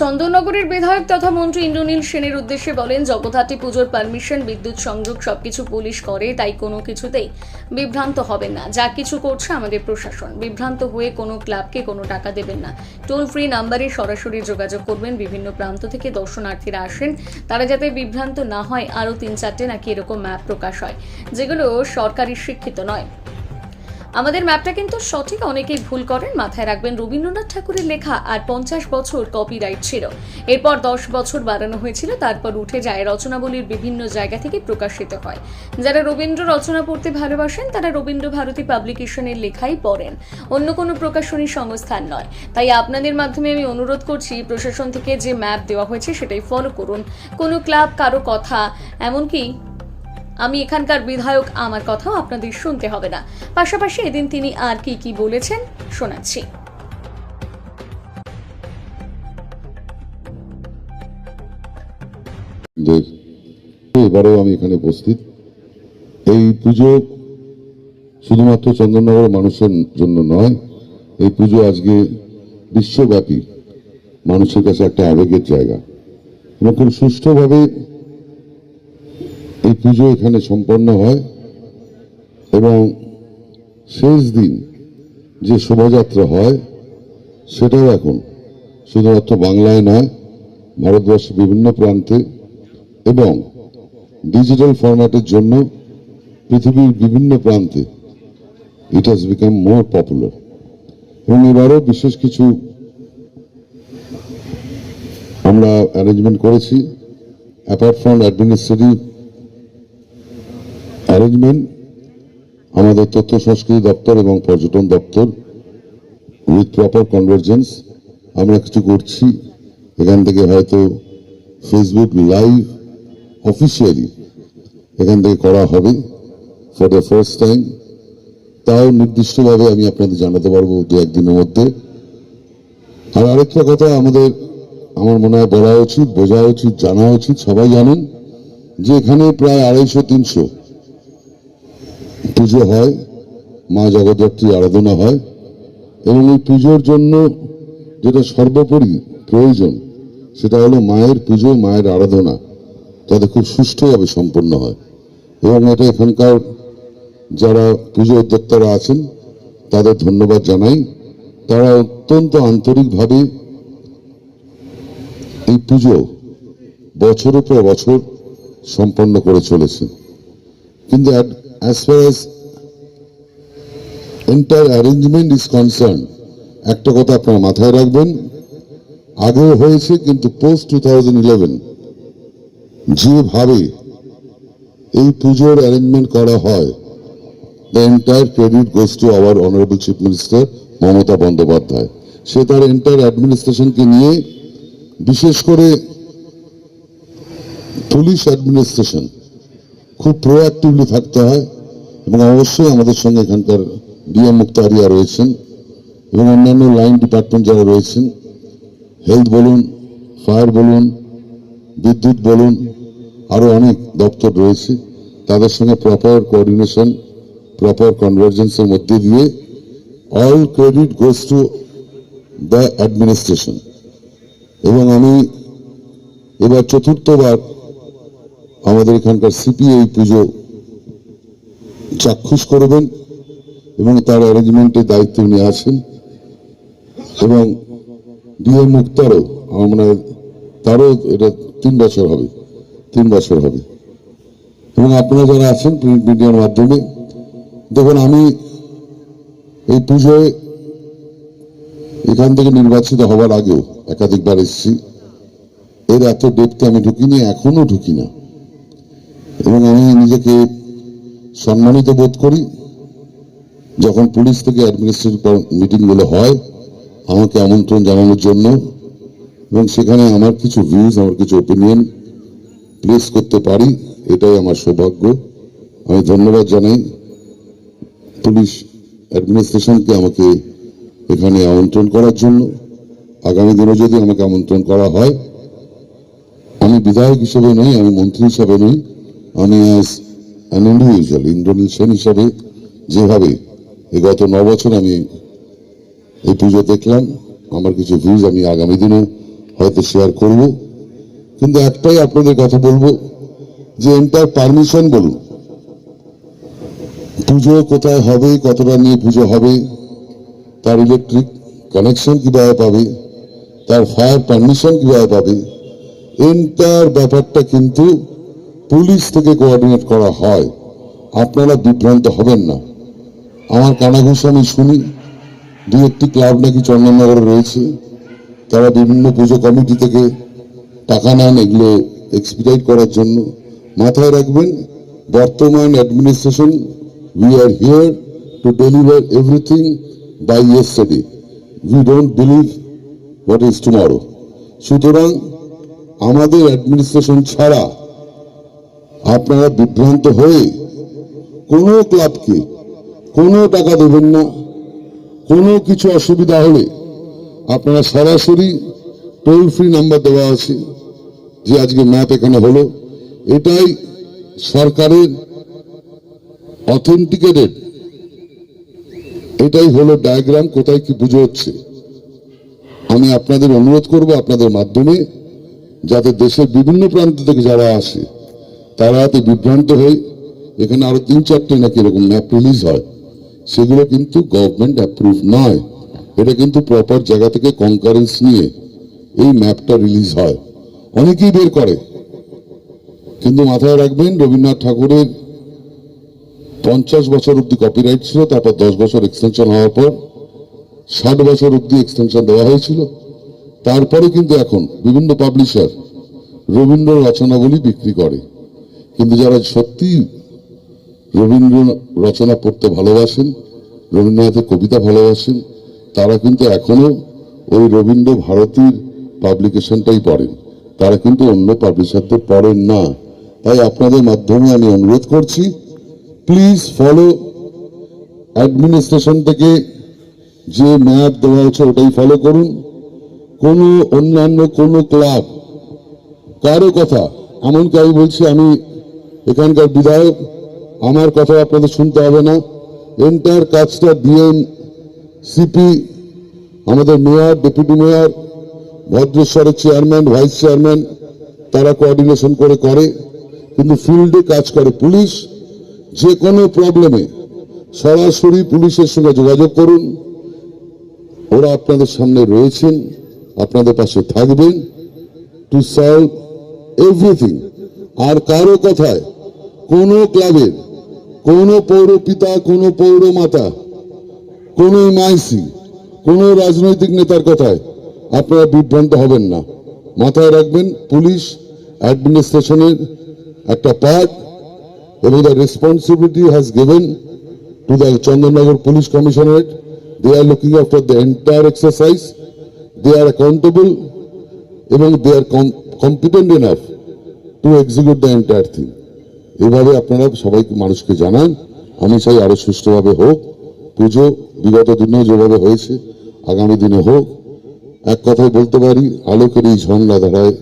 চন্দননগরের বিধায়ক তথা মন্ত্রী ইন্দ্রনীল সেনের উদ্দেশ্যে বলেন, জগদ্ধাত্রী পুজোর পারমিশন বিদ্যুৎ সংযোগ সবকিছু পুলিশ করে, তাই কোনো কিছুতেই বিভ্রান্ত হবেন না। যা কিছু করছে আমাদের প্রশাসন। বিভ্রান্ত হয়ে কোনো ক্লাবকে কোনো টাকা দেবেন না। টোল ফ্রি নাম্বারে সরাসরি যোগাযোগ করবেন। বিভিন্ন প্রান্ত থেকে দর্শনার্থীরা আসেন। তারা যাতে বিভ্রান্ত না হয়, আরও তিন চারটে নাকি এরকম ম্যাপ প্রকাশ হয়, যেগুলো সরকারি শিক্ষিত নয়। আমাদের ম্যাপটা কিন্তু সঠিক, অনেকেই ভুল করেন। মাথায় রাখবেন, রবীন্দ্রনাথ ঠাকুরের লেখা আর পঞ্চাশ বছর কপিরাইট ছিল। এরপর দশ বছর বাড়ানো হয়েছিল, তারপর উঠে যায় রচনাবলীর বিভিন্ন জায়গা থেকে প্রকাশিত হয়। যারা রবীন্দ্র রচনা পড়তে ভালোবাসেন, তারা রবীন্দ্র ভারতী পাবলিকেশনের লেখাই পড়েন। অন্য কোনো প্রকাশনী সংস্থান নয়। তাই আপনাদের মাধ্যমে আমি অনুরোধ করছি, প্রশাসন থেকে যে ম্যাপ দেওয়া হয়েছে সেটাই ফলো করুন। কোনো ক্লাব, কারও কথা, এমনকি আমি এখানকার বিধায়ক, আমার কথাও আপনাদের শুনতে হবে না। পাশাপাশি এদিন তিনি আর কি কি বলেছেন, শোনাচ্ছি। এবারেও আমি এখানে উপস্থিত। এই পুজো শুধুমাত্র চন্দননগরের মানুষের জন্য নয়, এই পুজো আজকে বিশ্বব্যাপী মানুষের কাছে একটা আবেগের জায়গা। এবং খুব সুষ্ঠুভাবে এই পুজো এখানে সম্পন্ন হয় এবং শেষ দিন যে শোভাযাত্রা হয়, সেটাও এখন শুধুমাত্র বাংলায় নয়, ভারতবর্ষের বিভিন্ন প্রান্তে এবং ডিজিটাল ফরম্যাটের জন্য পৃথিবীর বিভিন্ন প্রান্তে it has become more popular এবং এবারও বিশেষ কিছু আমরা অ্যারেঞ্জমেন্ট করেছি অ্যাপার্ট ফ্রম অ্যাডমিনিস্ট্রেটিভ অ্যারেঞ্জমেন্ট আমাদের তথ্য সংস্কৃতি দপ্তর এবং পর্যটন দপ্তর উইথ প্রপার কনভার্জেন্স আমরা কিছু করছি। এখান থেকে হয়তো ফেসবুক লাইভ অফিসিয়ালি এখান থেকে করা হবে ফর দ্য ফার্স্ট টাইম তাও নির্দিষ্টভাবে আমি আপনাদের জানাতে পারব দু একদিনের মধ্যে। আর আরেকটা কথা আমাদের, আমার মনে হয় বলা উচিত, বোঝা উচিত, জানা উচিত, সবাই জানেন যে এখানে প্রায় আড়াইশো, তিনশো পুজো হয়, মা জগদ্ধাত্রী আরাধনা হয় এবং এই পুজোর জন্য যেটা সর্বোপরি প্রয়োজন সেটা হলো মায়ের পুজো, মায়ের আরাধনা। যাতে খুব সুষ্ঠুভাবে সম্পন্ন হয় এবং এটা এখানকার যারা পুজো উদ্যোক্তারা আছেন, তাদের ধন্যবাদ জানাই। তারা অত্যন্ত আন্তরিকভাবে এই পুজো বছরের পর বছর সম্পন্ন করে চলেছে। কিন্তু as far as entire arrangement is concern একটা কথা আপনারা মাথায় রাখবেন, আগেও হয়েছে, কিন্তু পোস্ট টু থাউজেন্ড যেভাবে এই পুজোর অ্যারেঞ্জমেন্ট করা হয় the entire credit goes to our honourable chief minister Mamata Bandyopadhyay. সে তার এন্টায়ার অ্যাডমিনিস্ট্রেশনকে নিয়ে, বিশেষ করে পুলিশ অ্যাডমিনিস্ট্রেশন খুব প্রোঅ্যাক্টিভলি থাকতে হয় এবং অবশ্যই আমাদের সঙ্গে এখানকার ডিএম মুক্তারিয়া রয়েছেন এবং অন্যান্য লাইন ডিপার্টমেন্ট যারা রয়েছেন, হেলথ বলুন, ফায়ার বলুন, বিদ্যুৎ বলুন আরও অনেক দপ্তর রয়েছে, তাদের সঙ্গে প্রপার কোঅর্ডিনেশন প্রপার কনভার্জেন্সের মধ্যে দিয়ে all credit goes to the administration এবং আমি এবার চতুর্থবার আমাদের এখানকার সিপি এই পুজো চাক্ষুষ করবেন এবং তার অ্যারেঞ্জমেন্টের দায়িত্ব নিয়ে আছেন। এবং ডিএ মুক্তারও আমার তারও এটা তিন বছর হবে, তিন বছর হবে। এবং আপনারা যারা আছেন প্রিন্ট মিডিয়ার মাধ্যমে, দেখুন আমি এই পুজোয় এখান থেকে নির্বাচিত হওয়ার আগেও একাধিকবার এসেছি। এর এত ডেপতে আমি ঢুকিনি, এখনও ঢুকি না। এবং আমি নিজেকে সম্মানিত বোধ করি, যখন পুলিশ থেকে অ্যাডমিনিস্ট্রেটিভ মিটিংগুলো হয়, আমাকে আমন্ত্রণ জানানোর জন্য, এবং সেখানে আমার কিছু ভিউজ আমার কিছু ওপিনিয়ন প্লেস করতে পারি, এটাই আমার সৌভাগ্য। আমি ধন্যবাদ জানাই পুলিশ অ্যাডমিনিস্ট্রেশনকে আমাকে এখানে আমন্ত্রণ করার জন্য। আগামী দিনে যদি আমাকে আমন্ত্রণ করা হয়, আমি বিধায়ক হিসেবে নই, আমি মন্ত্রী হিসেবে নই। আমি as an individual Indranil Sen হিসাবে যেভাবে এই গত ন বছর আমি এই পুজো দেখলাম, আমার কিছু ভিউজ আমি আগামী দিনে হয়তো শেয়ার করব। কিন্তু একটাই আপনাদের কথা বলব, যে এন্টার পারমিশন বলুন, পুজো কোথায় হবে, কতটা নিয়ে পুজো হবে, তার ইলেকট্রিক কানেকশন কীভাবে পাবে, তার ফায়ার পারমিশন কীভাবে পাবে এন্টার ব্যাপারটা কিন্তু পুলিশ থেকে কোঅর্ডিনেট করা হয়, আপনারা বিভ্রান্ত হবেন না। আমার কানাঘুষে আমি শুনি, দু একটি ক্লাব নাকি চন্দননগরে রয়েছে, তারা বিভিন্ন পুজো কমিটি থেকে টাকা নেন এগুলো এক্সপিডাইট করার জন্য। মাথায় রাখবেন, বর্তমান administration we are here to deliver everything by yesterday we don't believe what is tomorrow সুতরাং আমাদের অ্যাডমিনিস্ট্রেশন ছাড়া আপনারা বিভ্রান্ত হয়ে কোনো ক্লাবকে কোনো টাকা দেবেন না, কোনো কিছু অসুবিধা হলে আপনারা সরাসরি টোল ফ্রি নাম্বার দেওয়া আছে যে আজকে ম্যাপ এখানে হলো। এটাই সরকারের অথেন্টিকেটেড এটাই হলো ডায়াগ্রাম কোথায় কি পুজো হচ্ছে। আমি আপনাদের অনুরোধ করব আপনাদের মাধ্যমে যাতে দেশের বিভিন্ন প্রান্ত থেকে যারা আসে তারা যাতে বিভ্রান্ত হয়ে এখানে আরও তিন চারটে নাকি এরকম ম্যাপ রিলিজ হয়, সেগুলো কিন্তু গভর্নমেন্ট অ্যাপ্রুভ নয়। এটা কিন্তু প্রপার জায়গা থেকে কনকারেন্স নিয়ে এই ম্যাপটা রিলিজ হয়। অনেকেই বের করে। কিন্তু মাথায় রাখবেন, রবীন্দ্রনাথ ঠাকুরের পঞ্চাশ বছর অব্দি কপিরাইট ছিল, তারপর দশ বছর এক্সটেনশন হওয়ার পর ষাট বছর অব্দি এক্সটেনশন দেওয়া হয়েছিল। তারপরে কিন্তু এখন বিভিন্ন পাবলিশার রবীন্দ্র রচনাবলী বিক্রি করে। কিন্তু যারা সত্যি রবীন্দ্র রচনা পড়তে ভালোবাসেন, রবীন্দ্রনাথের কবিতা ভালোবাসেন, তারা কিন্তু এখনও ওই রবীন্দ্র ভারতীর পাবলিকেশনটাই পড়েন। তারা কিন্তু অন্য পাবলিশারদের পড়েন না। তাই আপনাদের মাধ্যমে আমি অনুরোধ করছি প্লিজ ফলো অ্যাডমিনিস্ট্রেশন থেকে যে ম্যাপ দেওয়া হয়েছে ওটাই ফলো করুন। কোনো অন্যান্য কোনো ক্লাব কারও কথা, এমনকি আমি বলছি আমি এখানকার বিধায়ক, আমার কথা আপনাদের শুনতে হবে না। এন্টার কাজটা ডিএম সিপি, আমাদের মেয়র, ডেপুটি মেয়র ভদ্রেশ্বরের চেয়ারম্যান, ভাইস চেয়ারম্যান, তারা কোঅর্ডিনেশন করে করে, কিন্তু ফিল্ডে কাজ করে পুলিশ। যে কোনো প্রবলেমে সরাসরি পুলিশের সঙ্গে যোগাযোগ করুন। ওরা আপনাদের সামনে রয়েছেন, আপনাদের পাশে থাকবেন। টু সলভ এভরিথিং আর কারও কথায় কোনো ক্লাবের, কোন পৌর পিতা, কোন পৌর মাতা, কোন মাইসি কোন রাজনৈতিক নেতার কথায় আপনারা বিভ্রান্ত হবেন না। মাথায় রাখবেন, পুলিশ অ্যাডমিনিস্ট্রেশনের একটা পার্ট এবং the responsibility has given to the Chandannagar police commissionerate they are looking after the entire exercise they are accountable এবং they are competent enough to execute the entire thing এভাবে আপনারা সবাইকে, মানুষকে জানান, আমি চাই আরও সুষ্ঠুভাবে হোক। পুজো বিগত দিনেও যেভাবে হয়েছে, আগামী দিনে হোক। এক কথায় বলতে পারি, আলোকের এই ঝর্ণা ধারায়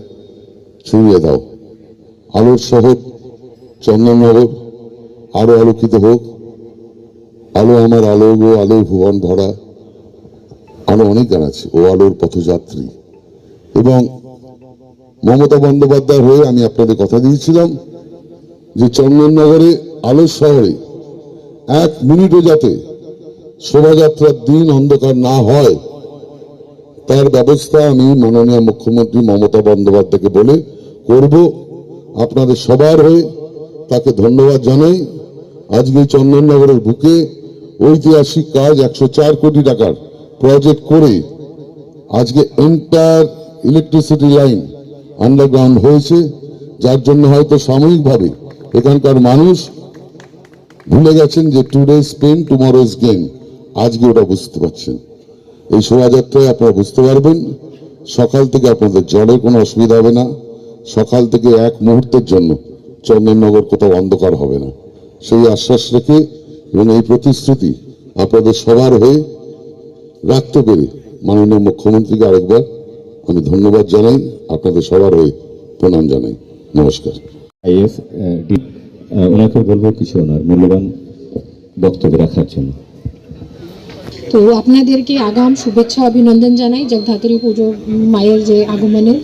ছড়িয়ে দাও। আলোর শহর, চন্দননগর, আরও আলোকিত হোক। আলো আমার আলো গো আলো ভুবন ভরা। আরও অনেক গান আছে, ও আলোর পথযাত্রী। এবং মমতা বন্দ্যোপাধ্যায় হয়ে আমি আপনাদের কথা দিয়েছিলাম যে চন্দননগরে আলোর শহরে এক মিনিটও যাতে শোভাযাত্রার দিন অন্ধকার না হয়, তার ব্যবস্থা আমি মাননীয় মুখ্যমন্ত্রী মমতা বন্দ্যোপাধ্যায়কে বলে করব। আপনাদের সবার হয়ে তাকে ধন্যবাদ জানাই। আজকে চন্দননগরের বুকে ঐতিহাসিক কাজ একশো চার কোটি টাকার প্রজেক্ট করে আজকে এন্টার ইলেকট্রিসিটি লাইন আন্ডারগ্রাউন্ড হয়েছে, যার জন্য হয়তো সাময়িকভাবে এখানকার মানুষ ভুলে গেছেন যে today's pain tomorrow is gain আজকে ওটা বুঝতে পারছেন। এই শোভাযাত্রায় আপনারা বুঝতে পারবেন, সকাল থেকে আপনাদের জলের কোনো অসুবিধা হবে না। সকাল থেকে এক মুহূর্তের জন্য চন্দননগর কোথাও অন্ধকার হবে না। সেই আশ্বাস রেখে এবং এই প্রতিশ্রুতি আপনাদের সবার হয়ে রাখতে পেরে মাননীয় মুখ্যমন্ত্রীকে আরেকবার আমি ধন্যবাদ জানাই। আপনাদের সবার হয়ে প্রণাম জানাই। নমস্কার। আইএস ওনাকে বলব কিছু ওনার মূল্যবান বক্তব্য রাখার জন্য। তো আপনাদেরকে আগাম শুভেচ্ছা, অভিনন্দন জানাই জগদ্ধাত্রী পুজো মায়ের যে আগমনের।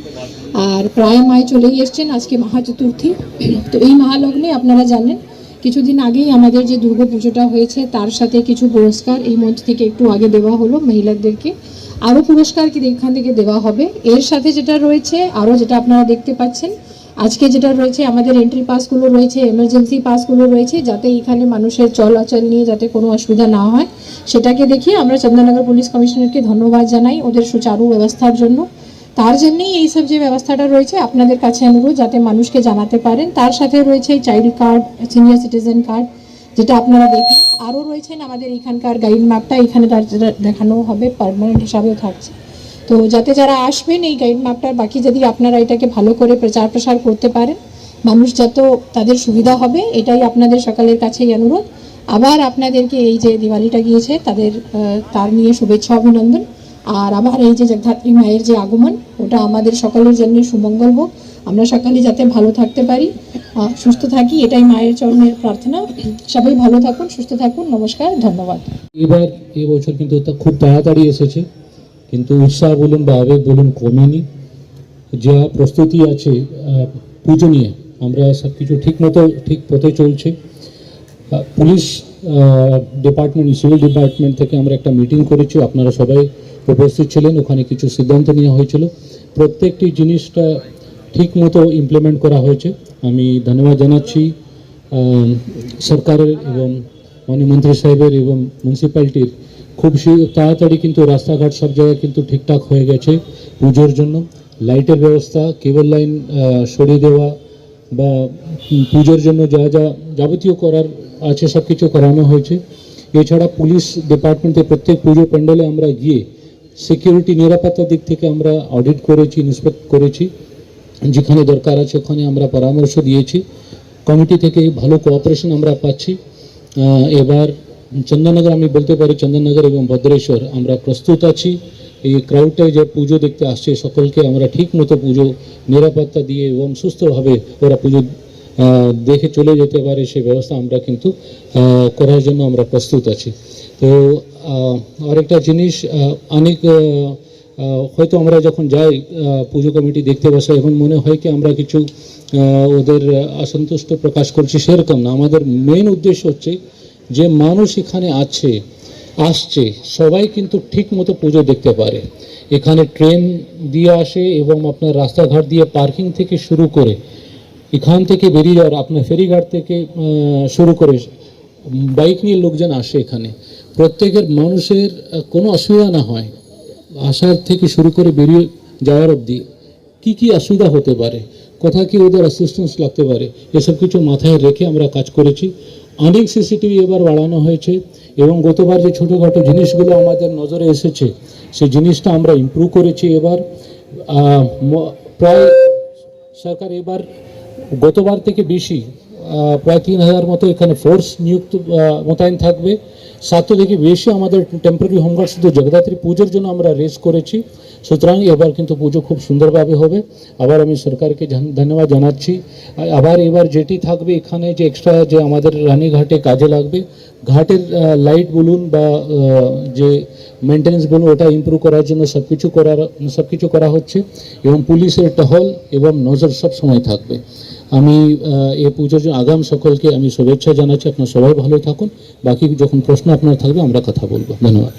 আর প্রায় মায় চলেই এসছেন আজকে মহা চতুর্থী তো এই মহালগ্নে আপনারা জানেন, কিছুদিন আগেই আমাদের যে দুর্গা পুজোটা হয়েছে, তার সাথে কিছু পুরস্কার এই মঞ্চ থেকে একটু আগে দেওয়া হলো মহিলাদেরকে। আরও পুরস্কার কি এখান থেকে দেওয়া হবে। এর সাথে যেটা রয়েছে, আরও যেটা আপনারা দেখতে পাচ্ছেন আজকে যেটা রয়েছে, আমাদের এন্ট্রি পাসগুলো রয়েছে এমার্জেন্সি পাসগুলো রয়েছে, যাতে এখানে মানুষের চলাচল নিয়ে যাতে কোনো অসুবিধা না হয়। সেটাকে দেখিয়ে আমরা চন্দননগর পুলিশ কমিশনারকে ধন্যবাদ জানাই ওদের সুচারু ব্যবস্থার জন্য। তার জন্যই এইসব যে ব্যবস্থাটা রয়েছে, আপনাদের কাছে অনুরোধ যাতে মানুষকে জানাতে পারেন। তার সাথে রয়েছে child card senior citizen card যেটা আপনারা দেখেন আরও রয়েছেন আমাদের এখানকার গাইড ম্যাপটা এখানে দেখানো হবে পার্মানেন্ট হিসাবেও থাকছে। তো যাতে যারা আসবেন, এই গাইড ম্যাপটার বাকি যদি আপনারা এটাকে ভালো করে প্রচার প্রসার করতে পারেন, মানুষ যত তাদের সুবিধা হবে, এটাই আপনাদের সকালের কাছেই অনুরোধ। আবার আপনাদেরকে এই যে দিওয়ালিটা গিয়েছে, তাদের তার নিয়ে শুভেচ্ছা, অভিনন্দন। আর আবার এই যে জগদ্ধাত্রী মায়ের যে আগমন, ওটা আমাদের সকলের জন্য সুমঙ্গল হোক। আমরা সকালে যাতে ভালো থাকতে পারি সুস্থ থাকি, এটাই মায়ের চরণের প্রার্থনা। সবাই ভালো থাকুন, সুস্থ থাকুন, নমস্কার, ধন্যবাদ। এবার এবছর কিন্তু খুব তাড়াতাড়ি এসেছে। কিন্তু উৎসাহ বলুন বা আবেগ বলুন কমেনি। যা প্রস্তুতি আছে পুজো নিয়ে, আমরা সব কিছু ঠিক মতো, ঠিক পথে চলছে। পুলিশ ডিপার্টমেন্ট সিভিল ডিপার্টমেন্ট থেকে আমরা একটা মিটিং করেছি, আপনারা সবাই উপস্থিত ছিলেন, ওখানে কিছু সিদ্ধান্ত নেওয়া হয়েছিল। প্রত্যেকটি জিনিসটা ঠিক মতো ইমপ্লিমেন্ট করা হয়েছে। আমি ধন্যবাদ জানাচ্ছি সরকারের এবং মাননীয় মন্ত্রী সাহেবের এবং মিউনিসিপ্যালিটির খুব তাড়াতাড়ি কিন্তু রাস্তাঘাট সব জায়গায় কিন্তু ঠিকঠাক হয়ে গেছে পুজোর জন্য। লাইটের ব্যবস্থা, কেবল লাইন সরিয়ে দেওয়া বা পুজোর জন্য যা যা যাবতীয় করার আছে সব কিছু করানো হয়েছে। এছাড়া পুলিশ ডিপার্টমেন্টে প্রত্যেক পুজো প্যান্ডেলে আমরা গিয়ে সিকিউরিটি, নিরাপত্তার দিক থেকে আমরা অডিট করেছি ইন্সপেক্ট করেছি। যেখানে দরকার আছে ওখানে আমরা পরামর্শ দিয়েছি। কমিটি থেকে ভালো কোঅপারেশন আমরা পাচ্ছি। এবার চন্দননগর আমি বলতে পারি চন্দননগর এবং ভদ্রেশ্বর, আমরা প্রস্তুত আছি। এই ক্রাউডটায় যে পুজো দেখতে আসছে, সকলকে আমরা ঠিক মতো পুজো, নিরাপত্তা দিয়ে এবং সুস্থভাবে ওরা পুজো দেখে চলে যেতে পারে সেই ব্যবস্থা আমরা কিন্তু করার জন্য আমরা প্রস্তুত আছি। তো আরেকটা জিনিস অনেক হয়তো আমরা যখন যাই পুজো কমিটি দেখতে বসে, এখন মনে হয় কি আমরা কিছু ওদের অসন্তুষ্ট প্রকাশ করছি সেরকম না। আমাদের মেন উদ্দেশ্য হচ্ছে যে মানুষ এখানে আছে, আসছে, সবাই কিন্তু ঠিক মতো পুজো দেখতে পারে। এখানে ট্রেন দিয়ে আসে এবং আপনার রাস্তাঘাট দিয়ে পার্কিং থেকে শুরু করে, এখান থেকে বেরিয়ে যাওয়ার, আপনার ফেরিঘাট থেকে শুরু করে, বাইক নিয়ে লোকজন আসে এখানে। প্রত্যেকের মানুষের কোনো অসুবিধা না হয়। আসার থেকে শুরু করে বেরিয়ে যাওয়ার অবধি কি কি অসুবিধা হতে পারে? কোথায় কি ওদের অ্যাসিস্ট্যান্স লাগতে পারে? এসব কিছু মাথায় রেখে আমরা কাজ করেছি। অনেক সিসিটিভি এবার বাড়ানো হয়েছে এবং গতবার যে ছোটোখাটো জিনিসগুলো আমাদের নজরে এসেছে, সেই জিনিসটা আমরা ইম্প্রুভ করেছি এবার। প্রায় সরকার এবার গতবার থেকে বেশি প্রায় তিন হাজার মতো এখানে ফোর্স নিযুক্ত মোতায়েন থাকবে। সাতশো থেকে বেশি আমাদের টেম্পোরারি হোমগার্ড শুধু জগদ্ধাত্রী পুজোর জন্য আমরা রেস করেছি। সুতরাং এবার কিন্তু পুজো খুব সুন্দরভাবে হবে। আবার আমি সরকারকে ধন্যবাদ জানাচ্ছি। আবার এবার যেটি থাকবে এখানে যে এক্সট্রা যে আমাদের রানীঘাটে কাজে লাগবে, ঘাটের লাইট বলুন বা যে মেনটেন্যান্স বলুন ওটা ইমপ্রুভ করার জন্য সব কিছু করার সব কিছু করা হচ্ছে। এবং পুলিশের টহল এবং নজর সব সময় থাকবে। আমি এ পুজোর আগাম সকলকে আমি শুভেচ্ছা জানাচ্ছি। আপনার সবাই ভালো থাকুন। বাকি যখন প্রশ্ন আপনার থাকবে, আমরা কথা বলব। ধন্যবাদ।